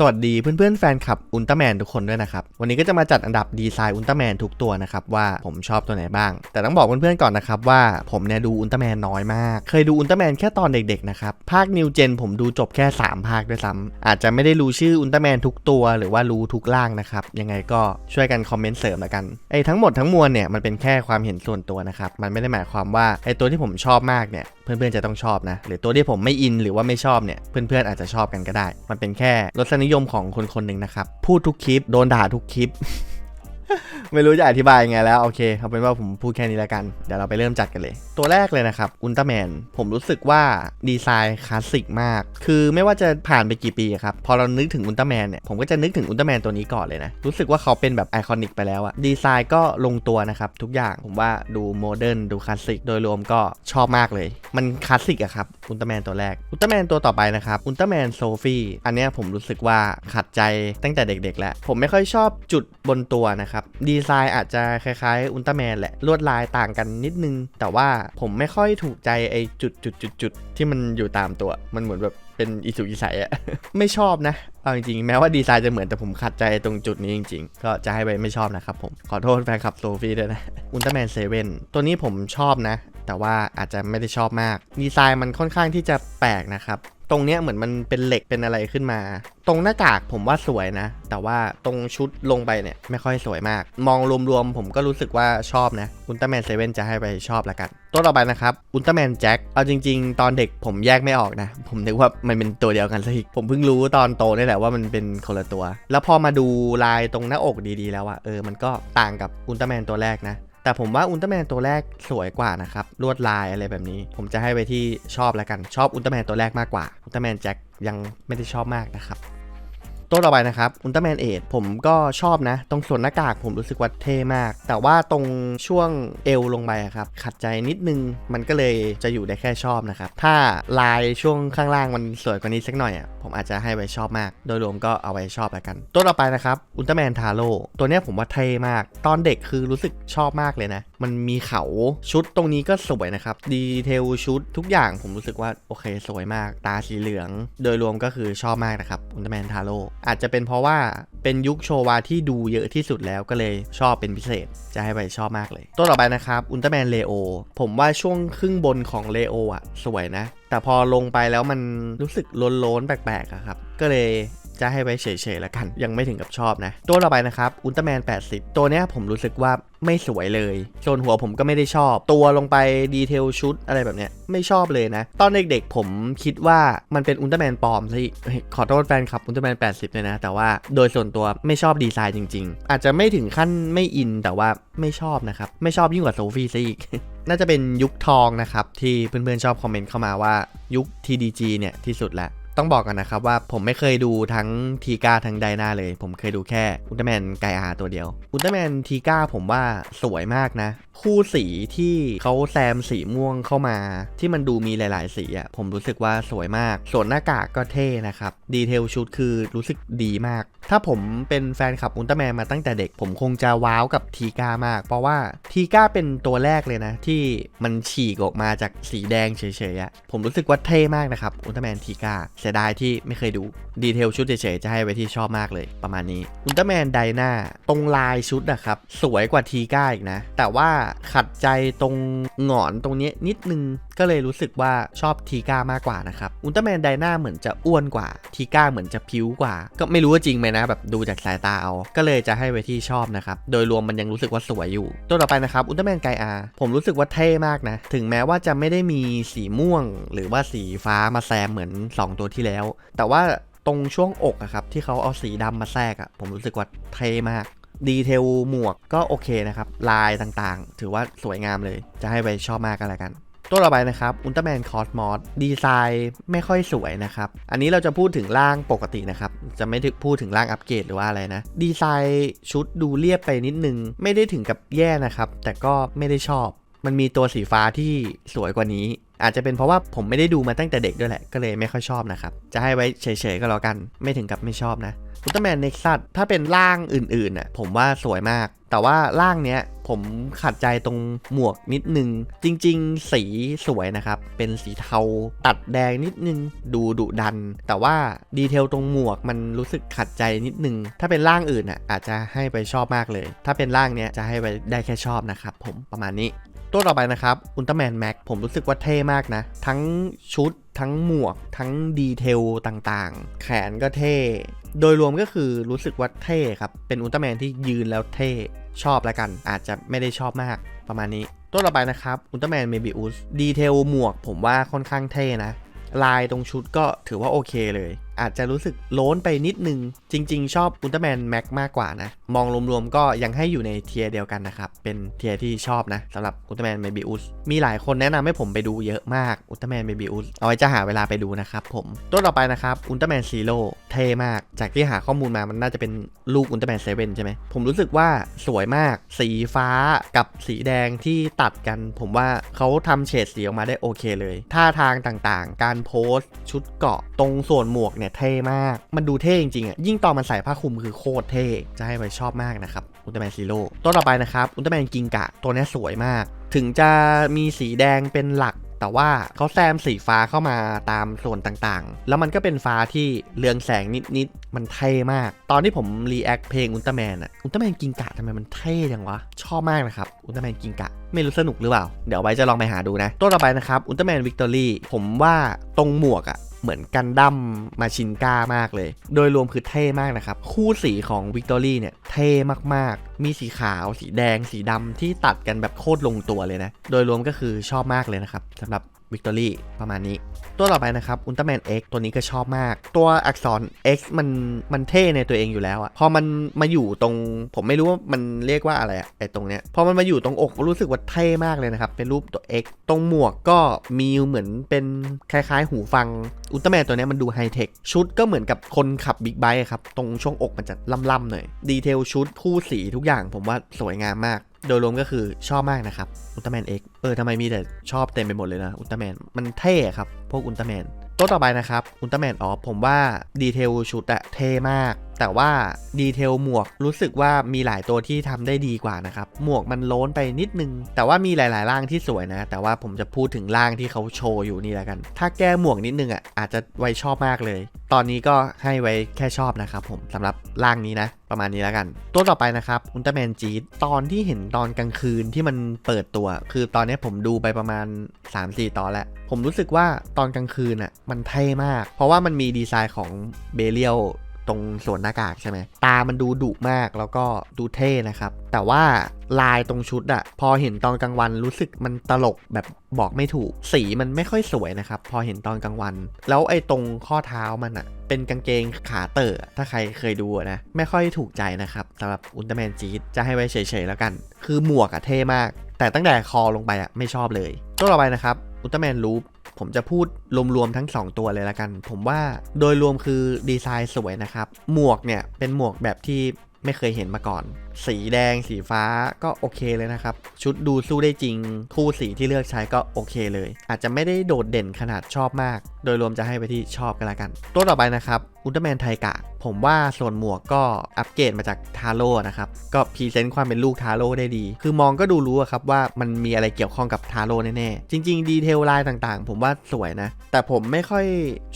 สวัสดีเพื่อนๆแฟนคลับอุลตร้าแมนทุกคนด้วยนะครับ วันนี้ก็จะมาจัดอันดับดีไซน์อุลตร้าแมนทุกตัวนะครับ ว่าผมชอบตัวไหนบ้าง แต่ต้องบอกเพื่อนๆก่อนนะครับ ว่าผมเนี่ยดูอุลตร้าแมนน้อยมาก เคยดูอุลตร้าแมนแค่ตอนเด็กๆนะครับ ภาคนิวเจนผมดูจบแค่ 3 ภาคด้วยซ้ำอาจจะไม่ได้รู้ชื่ออุลตร้าแมนทุกตัว หรือว่ารู้ทุกร่างนะครับ ยังไงก็ช่วยกันคอมเมนต์เสริมละกันไอ้ทั้งหมดทั้งมวลเนี่ยมันเป็นแค่ความเห็นส่วนตัวนะครับมันไม่ได้หมายความว่าไอ้ตัวที่ผมชอบมากเนี่ยเพื่อนๆจะต้องชอบนะหรือตัวที่ผมไม่อินหรือว่าไม่ชอบเนี่ยเพื่อนๆอาจจะชอบกันก็ได้ มันเป็นแค่รสนิยมของคนคนหนึ่งนะครับ พูดทุกคลิป โดนด่าทุกคลิป ไม่รู้จะอธิบายยังไงแล้ว โอเคเอาเป็นว่าผมพูดแค่นี้แล้วกัน เดี๋ยวเราไปเริ่มจัดกันเลย ตัวแรกเลยนะครับอุลตร้าแมนผมรู้สึกว่าดีไซน์คลาสสิกมาก คือไม่ว่าจะผ่านไปกี่ปีครับ พอเรานึกถึงอุลตร้าแมนเนี่ย ผมก็จะนึกถึงอุลตร้าแมนตัวนี้ก่อนเลยนะ รู้สึกว่าเขาเป็นแบบไอคอนิกไปแล้วอะดีไซน์ก็ลงตัวนะครับ ทุกอย่างผมว่าดูโมเดิร์นดูคลาสสิกโดยรวมก็ชอบมากเลย มันคลาสสิกอะครับอุลตร้าแมนตัวแรกอุลตร้าแมนตัวต่อไปนะครับอุลตร้าแมนโซฟี่อันเนี้ยผมรู้สึกว่าขัดใจตั้งแต่เด็ก ๆ แล้วผมไม่ค่อยชอบจุดบนตัวนะครับดีไซน์อาจจะคล้ายๆ อุลตร้าแมนแหละ ลวดลายต่างกันนิดนึง แต่ว่าผมไม่ค่อยถูกใจไอ้จุดจุดจุดจุดที่มันอยู่ตามตัว มันเหมือนแบบเป็นอิสุอิสัยอะไม่ชอบนะ เอาจริงๆ แม้ว่าดีไซน์จะเหมือนแต่ผมขัดใจตรงจุดนี้จริงๆ ก็จะให้ไปไม่ชอบนะครับผม ขอโทษแฟนคลับโซฟี่ด้วยนะอุลตร้าแมนเซเว่นตัวนี้ผมชอบนะ แต่ว่าอาจจะไม่ได้ชอบมาก ดีไซน์มันค่อนข้างที่จะแปลกนะครับ ตรงเนี้ยเหมือนมันเป็นเหล็กเป็นอะไรขึ้นมา ตรงหน้ากากผมว่าสวยนะ แต่ว่าตรงชุดลงไปเนี่ยไม่ค่อยสวยมาก มองรวมๆผมก็รู้สึกว่าชอบนะอุลตร้าแมนเซเว่นจะให้ไปชอบละกัน ตัวต่อไปนะครับอุลตร้าแมนแจ็คเอาจริง ๆ ตอนเด็กผมแยกไม่ออกนะ ผมนึกว่ามันเป็นตัวเดียวกันซะอีกผมเพิ่งรู้ตอนโตนี่แหละว่ามันเป็นคนละตัว แล้วพอมาดูลายตรงหน้าอกดีๆ แล้วอะเออมันก็ต่างกับอุลตร้าแมนตัวแรกนะ แต่ผมว่าอุลตร้าแมนตัวแรกสวยกว่านะครับลวดลายอะไรแบบนี้ ผมจะให้ไปที่ชอบแล้วกันชอบอุลตร้าแมนตัวแรกมากกว่าอุลตร้าแมนแจ็คยังไม่ได้ชอบมากนะครับ ตัวต่อไปนะครับอุลตร้าแมนเอทผมก็ชอบนะ ตรงส่วนหน้ากากผมรู้สึกว่าเท่มาก แต่ว่าตรงช่วงเอวลงไปครับ ขัดใจนิดนึงมันก็เลยจะอยู่ได้แค่ชอบนะครับ ถ้าลายช่วงข้างล่างมันสวยกว่านี้สักหน่อยอะผมอาจจะให้ไว้ชอบมาก โดยรวมก็เอาไว้ชอบแล้วกัน ตัวต่อไปนะครับอุลตร้าแมนทาโร่ตัวเนี้ยผมว่าเท่มาก ตอนเด็กคือรู้สึกชอบมากเลยนะมันมีเขาชุดตรงนี้ก็สวยนะครับ ดีเทลชุดทุกอย่างผมรู้สึกว่าโอเคสวยมาก ตาสีเหลือง โดยรวมก็คือชอบมากนะครับอุลตร้าแมนทาโร่อาจจะเป็นเพราะว่าเป็นยุคโชวาที่ดูเยอะที่สุดแล้วก็เลยชอบเป็นพิเศษ จะให้ไปชอบมากเลย ตัวต่อไปนะครับอุลตร้าแมนเลโอผมว่าช่วงครึ่งบนของเลโออะสวยนะ แต่พอลงไปแล้วมันรู้สึกล้นๆแปลกๆอะครับ ก็เลย จะให้ไว้เฉยๆแล้วกัน ยังไม่ถึงกับชอบนะ ตัวต่อไปนะครับอุลตร้าแมน 80 ตัวเนี้ยผมรู้สึกว่าไม่สวยเลยส่วนหัวผมก็ไม่ได้ชอบ ตัวลงไปดีเทลชุดอะไรแบบเนี้ยไม่ชอบเลยนะ ตอนเด็กๆผมคิดว่ามันเป็นอุลตร้าแมนปลอมซะอีกขอโทษแฟนคลับอุลตร้าแมน 80เลยนะ แต่ว่าโดยส่วนตัวไม่ชอบดีไซน์จริง ๆ อาจจะไม่ถึงขั้นไม่อินแต่ว่าไม่ชอบนะครับ ไม่ชอบยิ่งกว่าโซฟี่ซะอีกน่าจะเป็นยุคทองนะครับ ที่เพื่อนๆชอบคอมเมนต์เข้ามาว่ายุค TDG เนี่ยที่สุดแล้ว ต้องบอกกันนะครับว่าผมไม่เคยดูทั้งทีก้าทั้งไดนาเลย ผมเคยดูแค่อุลตร้าแมนไกอาตัวเดียว อุลตร้าแมนทีก้าผมว่าสวยมากนะ คู่สีที่เขาแซมสีม่วงเข้ามา ที่มันดูมีหลาย ๆ สีอะ่ะผมรู้สึกว่าสวยมาก ส่วนหน้ากากก็เท่นะครับ ดีเทลชุดคือรู้สึกดีมาก ถ้าผมเป็นแฟนคลับอุลตร้าแมนมาตั้งแต่เด็ก ผมคงจะว้าวกับทีก้ามาก เพราะว่าทีก้าเป็นตัวแรกเลยนะ ที่มันฉีกออกมาจากสีแดงเฉยๆอะผมรู้สึกว่าเท่มากนะครับอุลตร้าแมนทีก้าเสียดายที่ไม่เคยดู ดีเทลชุดเฉยๆจะให้ไว้ที่ชอบมากเลย ประมาณนี้อุลตร้าแมนไดนาตรงลายชุดนะครับสวยกว่าทีก้าอีกนะ แต่ว่าขัดใจตรงหงอนตรงนี้นิดนึง ก็เลยรู้สึกว่าชอบทีก้ามากกว่านะครับอุลตร้าแมนไดนาเหมือนจะอ้วนกว่าทีก้าเหมือนจะพิ้วกว่า ก็ไม่รู้ว่าจริงไหมนะแบบดูจากสายตาเอาก็เลยจะให้ไว้ที่ชอบนะครับโดยรวมมันยังรู้สึกว่าสวยอยู่ ตัวต่อไปนะครับอุลตร้าแมนไกอาผมรู้สึกว่าเท่มากนะ ถึงแม้ว่าจะไม่ได้มีสีม่วง หรือว่าสีฟ้ามาแซมเหมือน 2 ตัวที่แล้ว แต่ว่าตรงช่วงอกอะครับที่เขาเอาสีดำมาแทรกอะผมรู้สึกว่าเท่มากดีเทลหมวกก็โอเคนะครับ ลายต่างๆ ถือว่าสวยงามเลย จะให้ไปชอบมากกันละกัน ตัวต่อไปนะครับอุลตร้าแมนคอสมอสดีไซน์ไม่ค่อยสวยนะครับ อันนี้เราจะพูดถึงร่างปกตินะครับ จะไม่พูดถึงร่างอัปเกรดหรือว่าอะไรนะ ดีไซน์ชุดดูเรียบไปนิดนึง ไม่ได้ถึงกับแย่นะครับ แต่ก็ไม่ได้ชอบ มันมีตัวสีฟ้าที่สวยกว่านี้ อาจจะเป็นเพราะว่าผมไม่ได้ดูมาตั้งแต่เด็กด้วยแหละ ก็เลยไม่ค่อยชอบนะครับ จะให้ไว้เฉยๆก็แล้วกัน ไม่ถึงกับไม่ชอบนะอุลตร้าแมนเน็กซัสถ้าเป็นร่างอื่นๆน่ะผมว่าสวยมาก แต่ว่าร่างเนี้ยผมขัดใจตรงหมวกนิดนึง จริงๆ สีสวยนะครับ เป็นสีเทาตัดแดงนิดนึง ดูดุดัน แต่ว่าดีเทลตรงหมวกมันรู้สึกขัดใจนิดนึง ถ้าเป็นร่างอื่นอะอาจจะให้ไปชอบมากเลย ถ้าเป็นร่างเนี้ยจะให้ไปได้แค่ชอบนะครับผมประมาณนี้ ตัวต่อไปนะครับอุลตร้าแมนแม็กผมรู้สึกว่าเท่มากนะ ทั้งชุด ทั้งหมวก ทั้งดีเทลต่างๆ แขนก็เท่ โดยรวมก็คือรู้สึกว่าเท่ครับ เป็นอุลตร้าแมนที่ยืนแล้วเท่ชอบแล้วกัน อาจจะไม่ได้ชอบมากประมาณนี้ ตัวต่อไปนะครับอุลตร้าแมนเมบิอุสดีเทลหมวกผมว่าค่อนข้างเท่นะ ลายตรงชุดก็ถือว่าโอเคเลย อาจจะรู้สึกโล้นไปนิดนึง จริง ๆ ชอบอุลตร้าแมนแม็กมากกว่านะ มองรวมๆก็ยังให้อยู่ในเทียร์เดียวกันนะครับ เป็นเทียร์ที่ชอบนะสำหรับอุลตร้าแมนเมบิอุสมีหลายคนแนะนำให้ผมไปดูเยอะมากอุลตร้าแมนเมบิอุสเอาไว้จะหาเวลาไปดูนะครับผมตัวต่อไปนะครับอุลตร้าแมนซีโร่เท่มาก จากที่หาข้อมูลมามันน่าจะเป็นลูกอุลตร้าแมนเซเว่นใช่ไหมผมรู้สึกว่าสวยมาก สีฟ้ากับสีแดงที่ตัดกัน ผมว่าเขาทำเฉดสีออกมาได้โอเคเลยท่าทางต่างๆ การโพสต์ชุดเกาะตรงส่วนหมวกเนี่ยเนี่ยเท่มาก มันดูเท่จริงๆอะ ยิ่งตอนมันใส่ผ้าคลุมคือโคตรเท่ จะให้ไปชอบมากนะครับ อุลตร้าแมนซีโร่ตัวต่อไปนะครับ อุลตร้าแมนกิงกะ ตัวนี้สวยมาก ถึงจะมีสีแดงเป็นหลักแต่ว่าเขาแซมสีฟ้าเข้ามาตามส่วนต่างๆ แล้วมันก็เป็นฟ้าที่เรืองแสงนิดๆ มันเท่มาก ตอนที่ผมรีแอคเพลงอุลตร้าแมนอะอุลตร้าแมนกิงกะทำไมมันเท่จังวะ ชอบมากนะครับ อุลตร้าแมนกิงกะ ไม่รู้สนุกหรือเปล่า เดี๋ยวไว้จะลองไปหาดูนะ ตัวต่อไปนะครับ อุลตร้าแมนวิกตอรี่ ผมว่าตรงหมวกอะ เหมือนกันดั้มมาชินก้ามากเลย โดยรวมคือเท่มากนะครับ คู่สีของวิกตอรี่เนี่ยเท่มากๆ มีสีขาว สีแดง สีดำที่ตัดกันแบบโคตรลงตัวเลยนะ โดยรวมก็คือชอบมากเลยนะครับสำหรับ วิกตอรี่ประมาณนี้ ตัวต่อไปนะครับอุลตร้าแมน X ตัวนี้ก็ชอบมาก ตัวอักษร X มันมันเท่ในตัวเองอยู่แล้วอะพอมันมาอยู่ตรงผมไม่รู้ว่ามันเรียกว่าอะไรอะไอตรงเนี้ยพอมันมาอยู่ตรงอกรู้สึกว่าเท่มากเลยนะครับ เป็นรูปตัว X ตรงหมวกก็มีเหมือนเป็นคล้ายๆ หูฟังอุลตร้าแมนตัวเนี้ยมันดูไฮเทคชุดก็เหมือนกับคนขับบิ๊กไบค์ครับตรงช่วงอกมันจะล่ำๆหน่อยดีเทลชุดคู่สีทุกอย่างผมว่าสวยงามมาก โดยรวมก็คือชอบมากนะครับอุลตร้าแมนเอกเออทำไมมีแต่ชอบเต็มไปหมดเลยนะอุลตร้าแมนมันเท่ครับ พวกอุลตร้าแมนตัวต่อไปนะครับอุลตร้าแมนออฟผมว่าดีเทลชุดอะเท่มาก แต่ว่าดีเทลหมวกรู้สึกว่ามีหลายตัวที่ทำได้ดีกว่านะครับ หมวกมันโล้นไปนิดนึง แต่ว่ามีหลายๆร่างที่สวยนะ แต่ว่าผมจะพูดถึงร่างที่เขาโชว์อยู่นี่แล้วกัน ถ้าแก้หมวกนิดนึงอะอาจจะไว้ชอบมากเลย ตอนนี้ก็ให้ไว้แค่ชอบนะครับผมสำหรับร่างนี้นะ ประมาณนี้แล้วกัน ตัวต่อไปนะครับอุลตร้าแมนจีดตอนที่เห็นตอนกลางคืนที่มันเปิดตัว คือตอนนี้ผมดูไปประมาณ 3-4 ตอนแล้วผมรู้สึกว่าตอนกลางคืนอะมันเท่มาก เพราะว่ามันมีดีไซน์ของเบเลียล ตรงส่วนหน้ากากใช่ไหมตามันดูดุมากแล้วก็ดูเท่นะครับ แต่ว่าลายตรงชุดอะพอเห็นตอนกลางวันรู้สึกมันตลกแบบบอกไม่ถูก สีมันไม่ค่อยสวยนะครับ พอเห็นตอนกลางวัน แล้วไอ้ตรงข้อเท้ามันอะเป็นกางเกงขาเต๋อถ้าใครเคยดูนะ ไม่ค่อยถูกใจนะครับสำหรับอุลตร้าแมนจีดจะให้ไว้เฉยๆแล้วกัน คือหมวกอะเท่มาก แต่ตั้งแต่คอลงไปอะไม่ชอบเลยตัวต่อไปนะครับอุลตร้าแมนลูป ผมจะพูดรวมๆทั้ง 2 ตัวเลยละกัน ผมว่าโดยรวมคือดีไซน์สวยนะครับ หมวกเนี่ยเป็นหมวกแบบที่ ไม่เคยเห็นมาก่อน สีแดงสีฟ้าก็โอเคเลยนะครับ ชุดดูสู้ได้จริง คู่สีที่เลือกใช้ก็โอเคเลย อาจจะไม่ได้โดดเด่นขนาดชอบมาก โดยรวมจะให้ไปที่ชอบกันละกัน ตัวต่อไปนะครับอุลตร้าแมนไทกะ ผมว่าส่วนหมวกก็อัปเกรดมาจากทาโร่นะครับ ก็พรีเซนต์ความเป็นลูกทาโร่ได้ดี คือมองก็ดูรู้อะครับว่ามันมีอะไรเกี่ยวข้องกับทาโร่แน่ๆ จริง ๆ ดีเทลลายต่างๆ ผมว่าสวยนะ แต่ผมไม่ค่อย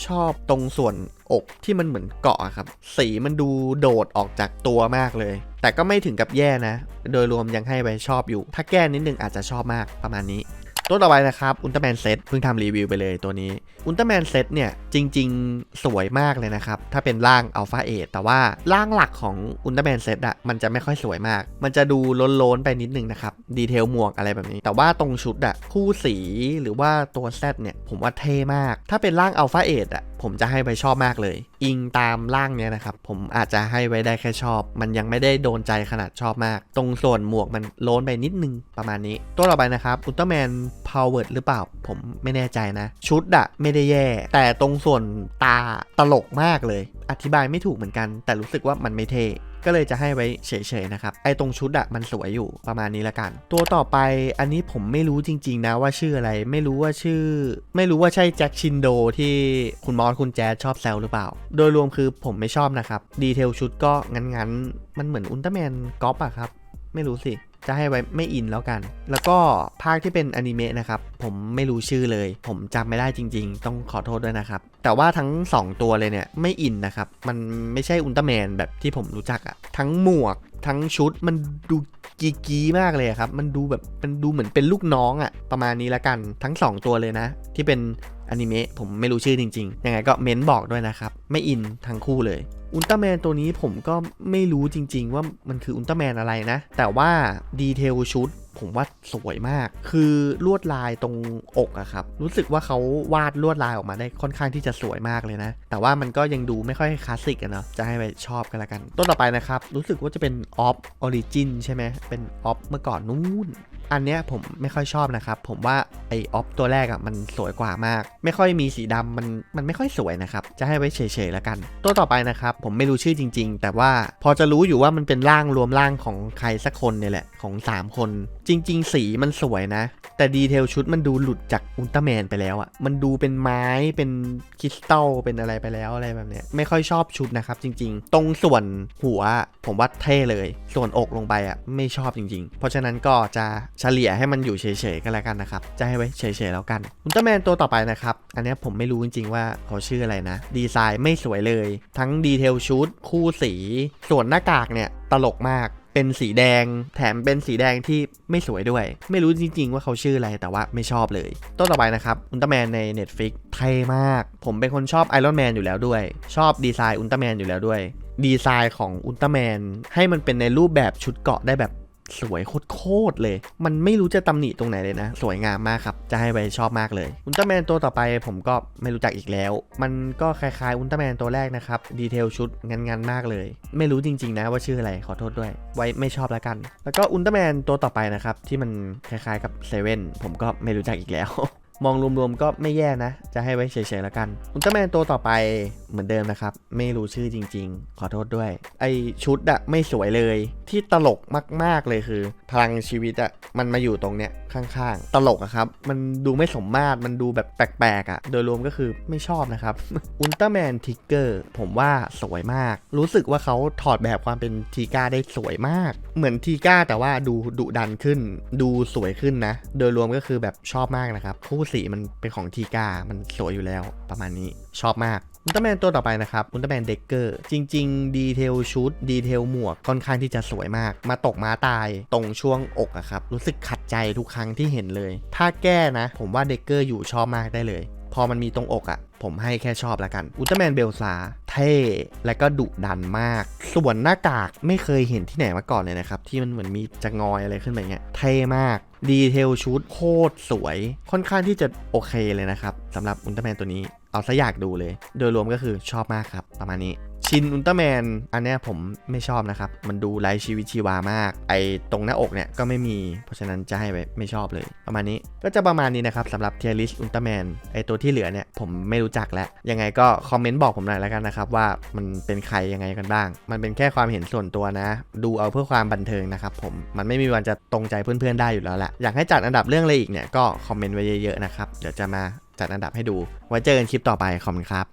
ชอบตรงส่วน อกที่มันเหมือนเกาะครับ สีมันดูโดดออกจากตัวมากเลย แต่ก็ไม่ถึงกับแย่นะ โดยรวมยังให้ไปชอบอยู่ ถ้าแก้นิดนึงอาจจะชอบมากประมาณนี้ ตัวต่อไปนะครับอุลตร้าแมนเซตเพิ่งทำรีวิวไปเลยตัวนี้อุลตร้าแมนเซตเนี่ย จริง ๆ สวยมากเลยนะครับ ถ้าเป็นร่างอัลฟาเอแต่ว่าร่างหลักของอุลตร้าแมนเซตอะมันจะไม่ค่อยสวยมาก มันจะดูโล้นๆไปนิดนึงนะครับ ดีเทลหมวกอะไรแบบนี้ แต่ว่าตรงชุดอะคู่สีหรือว่าตัวเซตเนี่ยผมว่าเท่มาก ถ้าเป็นร่างอัลฟาเออะผมจะให้ไปชอบมากเลย อิงตามร่างเนี้ยนะครับ ผมอาจจะให้ไว้ได้แค่ชอบ มันยังไม่ได้โดนใจขนาดชอบมาก ตรงส่วนหมวกมันโล้นไปนิดนึงประมาณนี้ ตัวต่อไปนะครับอุลตร้าแมนพาวเวิร์ดหรือเปล่า ผมไม่แน่ใจนะ ชุดอะไม่ได้แย่ แต่ตรงส่วนตาตลกมากเลย อธิบายไม่ถูกเหมือนกัน แต่รู้สึกว่ามันไม่เท่ ก็เลยจะให้ไว้เฉยๆนะครับ ไอตรงชุดอะมันสวยอยู่ประมาณนี้ละกัน ตัวต่อไปอันนี้ผมไม่รู้จริง ๆ นะว่าชื่ออะไร ไม่รู้ว่าชื่อ ไม่รู้ว่าใช่แจ็คชินโดที่คุณมอสคุณแจ๊ดชอบแซวหรือเปล่า โดยรวมคือผมไม่ชอบนะครับ ดีเทลชุดก็งั้นๆ มันเหมือนอุลตร้าแมนก๊อปอะครับ ไม่รู้สิ จะให้ไว้ไม่อินแล้วกัน แล้วก็ภาคที่เป็นอนิเมะนะครับ ผมไม่รู้ชื่อเลย ผมจำไม่ได้จริง ๆ ต้องขอโทษด้วยนะครับ แต่ว่าทั้ง 2 ตัวเลยเนี่ยไม่อินนะครับ มันไม่ใช่อุลตร้าแมนแบบที่ผมรู้จักอะทั้งหมวกทั้งชุดมันดูกีกีมากเลยครับ มันดูแบบมันดูเหมือนเป็นลูกน้องอะประมาณนี้ละกันทั้ง 2 ตัวเลยนะ ที่เป็นอนิเมะผมไม่รู้ชื่อจริงๆ ยังไงก็เม้นบอกด้วยนะครับ ไม่อินทั้งคู่เลย อุลตร้าแมนตัวนี้ผมก็ไม่รู้จริงๆ ว่ามันคืออุลตร้าแมนอะไรนะ แต่ว่าดีเทลชุดผมว่าสวยมาก คือลวดลายตรงอกอะครับ รู้สึกว่าเขาวาดลวดลายออกมาได้ค่อนข้างที่จะสวยมากเลยนะ แต่ว่ามันก็ยังดูไม่ค่อยคลาสสิกอะเนาะ จะให้ไปชอบกันละกัน ต้นต่อไปนะครับ รู้สึกว่าจะเป็นออฟออริจินใช่ไหมเป็นออฟเมื่อก่อนนู้น อันเนี้ยผมไม่ค่อยชอบนะครับ ผมว่าไอออฟตัวแรกอะ่ะมันสวยกว่ามาก ไม่ค่อยมีสีดำมันมันไม่ค่อยสวยนะครับ จะให้ไว้เฉยๆแล้วกัน ตัวต่อไปนะครับ ผมไม่รู้ชื่อจริง ๆ แต่ว่าพอจะรู้อยู่ว่ามันเป็นร่างรวมร่างของใครสักคนเนี่ยแหละของ 3 คนจริง ๆ สีมันสวยนะ แต่ดีเทลชุดมันดูหลุดจากอุลตร้าแมนไปแล้วอะ่ะ มันดูเป็นไม้เป็นคริสตัลเป็นอะไรไปแล้วอะไรแบบเนี้ยไม่ค่อยชอบชุดนะครับ จริง ๆ ตรงส่วนหัวผมว่าเท่เลย ส่วนอกลงไปอะไม่ชอบจริง ๆ เพราะฉะนั้นก็จะเฉลี่ยให้มันอยู่เฉยๆกันแล้วกันนะครับจะให้ไว้เฉยๆแล้วกันอุลตร้าแมนตัวต่อไปนะครับอันนี้ผมไม่รู้จริง ๆ ว่าเขาชื่ออะไรนะ ดีไซน์ไม่สวยเลย ทั้งดีเทลชุดคู่สี ส่วนหน้ากากเนี่ยตลกมาก เป็นสีแดง แถมเป็นสีแดงที่ไม่สวยด้วย ไม่รู้จริง ๆ ว่าเขาชื่ออะไรแต่ว่าไม่ชอบเลยตัวต่อไปนะครับอุลตร้าแมนใน Netflix เท่มาก ผมเป็นคนชอบไอรอนแมนอยู่แล้วด้วย ชอบดีไซน์อุลตร้าแมนอยู่แล้วด้วย ดีไซน์ของอุลตร้าแมนให้มันเป็นในรูปแบบชุดเกาะได้แบบ สวยโคตรเลย มันไม่รู้จะตำหนิตรงไหนเลยนะ สวยงามมากครับ จะให้ไปชอบมากเลย อุลตร้าแมนตัวต่อไปผมก็ไม่รู้จักอีกแล้ว มันก็คล้ายๆอุลตร้าแมนตัวแรกนะครับ ดีเทลชุดงันๆมากเลย ไม่รู้จริง ๆ นะว่าชื่ออะไร ขอโทษด้วย ไว้ไม่ชอบแล้วกัน แล้วก็อุลตร้าแมนตัวต่อไปนะครับที่มันคล้ายๆกับเซเว่นผมก็ไม่รู้จักอีกแล้ว มองรวมๆก็ไม่แย่นะ จะให้ไว้เฉยๆแล้วกัน อุลตร้าแมนตัวต่อไปเหมือนเดิมนะครับ ไม่รู้ชื่อจริงๆ ขอโทษด้วย ไอชุดอะไม่สวยเลย ที่ตลกมากๆเลยคือ พลังชีวิตอะมันมาอยู่ตรงเนี้ยข้างๆ ตลกอะครับ มันดูไม่สมมาตรมันดูแบบแปลกๆอะโดยรวมก็คือไม่ชอบนะครับอุลตร้าแมนทิกเกอร์ผมว่าสวยมาก รู้สึกว่าเขาถอดแบบความเป็นทีก้าได้สวยมาก เหมือนทีก้าแต่ว่าดูดุดันขึ้น ดูสวยขึ้นนะ โดยรวมก็คือแบบชอบมากนะครับคู่สีมันเป็นของทีกา มันสวยอยู่แล้วประมาณนี้ชอบมากอุลตร้าแมนตัวต่อไปนะครับอุลตร้าแมนเด็กเกอร์จริง ๆ ดีเทลชุด ดีเทลหมวกค่อนข้างที่จะสวยมาก มาตกม้าตายตรงช่วงอกอะครับ รู้สึกขัดใจทุกครั้งที่เห็นเลย ถ้าแก้นะ ผมว่าเด็กเกอร์อยู่ชอบมากได้เลย พอมันมีตรงอกอะผมให้แค่ชอบละกัน อุลตร้าแมนเบลซาเท่และก็ดุดันมาก ส่วนหน้ากากไม่เคยเห็นที่ไหนมาก่อนเลยนะครับ ที่มันเหมือนมีจะงอยอะไรขึ้นไปเงี้ย เท่มาก ดีเทลชุดโคตรสวย ค่อนข้างที่จะโอเคเลยนะครับสำหรับอุลตร้าแมนตัวนี้ เอาซะอยากดูเลย โดยรวมก็คือชอบมากครับ ประมาณนี้ ชินอุลตร้าแมนอันนี้ผมไม่ชอบนะครับ มันดูไร้ชีวิตชีวามาก ไอตรงหน้าอกเนี่ยก็ไม่มี เพราะฉะนั้นจะให้ไว้ไม่ชอบเลย ประมาณนี้ก็จะประมาณนี้นะครับสำหรับเทียริสอุลตร้าแมนไอตัวที่เหลือเนี่ยผมไม่รู้จักแล้ว ยังไงก็คอมเมนต์บอกผมหน่อยแล้วกันนะครับว่ามันเป็นใครยังไงกันบ้าง มันเป็นแค่ความเห็นส่วนตัวนะ ดูเอาเพื่อความบันเทิงนะครับผมมันไม่มีวันจะตรงใจเพื่อนๆได้อยู่แล้วแหละอยากให้จัดอันดับเรื่องอะไรอีกเนี่ยก็คอมเมนต์ไว้เยอะๆนะครับเดี๋ยวจะมา จัดอันดับให้ดู ไว้เจอกันคลิปต่อไปขอบคุณครับ